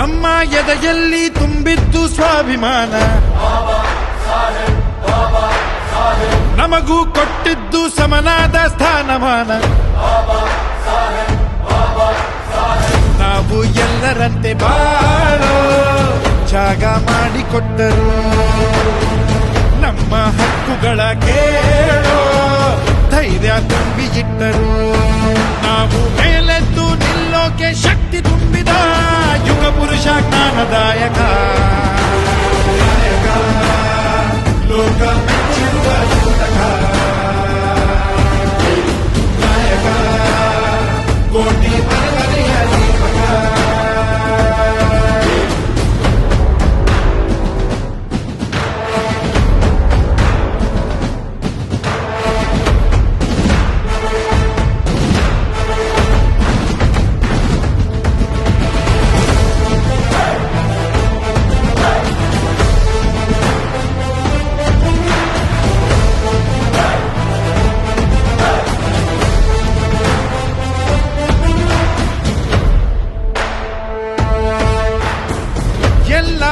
ನಮ್ಮ ಎದೆಯಲ್ಲಿ ತುಂಬಿದ್ದು ಸ್ವಾಭಿಮಾನ. ನಮಗೂ ಕೊಟ್ಟಿದ್ದು ಸಮನಾದ ಸ್ಥಾನಮಾನ. ನಾವು ಎಲ್ಲರಂತೆ ಬಾಳೋ ಜಾಗ ಮಾಡಿಕೊಟ್ಟರು. ನಮ್ಮ ಹಕ್ಕುಗಳ ಕೇಳೋ ಧೈರ್ಯ ತುಂಬಿ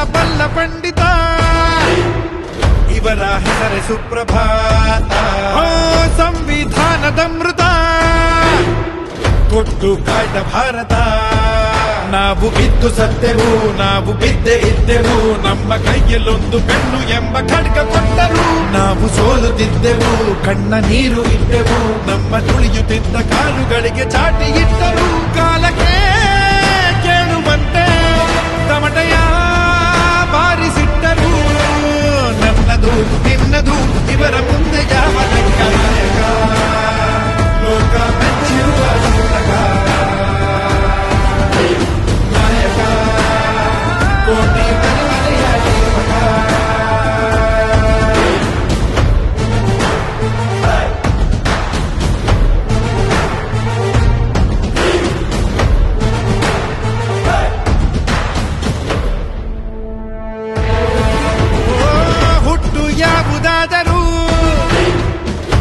ಬಲ್ಲ ಪಂಡಿತ. ಇವರ ಹೆಸರೇ ಸುಪ್ರಭಾತ. ಸಂವಿಧಾನದ ಮೃತ. ಕೊಟ್ಟು ಕಾಯ್ದ ಭಾರತ. ನಾವು ಬಿದ್ದು ಸತ್ತೆವು, ನಾವು ಬಿದ್ದೆ ಇದ್ದೆವು. ನಮ್ಮ ಕೈಯಲ್ಲೊಂದು ಬೆನ್ನು ಎಂಬ ಖಡ್ಗ ಕೊಟ್ಟರು. ನಾವು ಸೋಲುತ್ತಿದ್ದೆವು, ಕಣ್ಣ ನೀರು ಇದ್ದೆವು ನಮ್ಮ ತುಳಿಯುತ್ತಿದ್ದ ಕಾಲುಗಳಿಗೆ ಚಾಟಿ ಇಟ್ಟರು. ಕಾಲಕ್ಕೆ ಯಾವುದಾದರೂ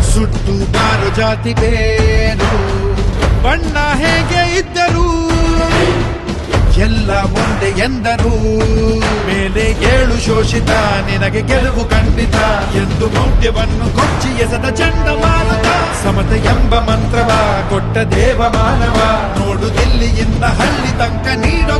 ಸುಟ್ಟು ಬಾರು ಜಾತಿ ಬೇರು ಬಣ್ಣ ಹೇಗೆ ಇದ್ದರೂ ಎಲ್ಲ ಒಂದೇ ಎಂದರು. ಮೇಲೆ ಏಳು ಶೋಷಿತ, ನಿನಗೆ ಗೆಲುವು ಖಂಡಿತ. ಎಂದು ಮೌಢ್ಯವನ್ನು ಕೊಚ್ಚಿ ಚಂಡ ಚಂಡಮಾರುತ. ಸಮತ ಎಂಬ ಮಂತ್ರವ, ಕೊಟ್ಟ ದೇವ ಮಾನವ ನೋಡು ದಿಲ್ಲಿಯಿಂದ ಹಳ್ಳಿ ತಂಕ ನೀಡೋ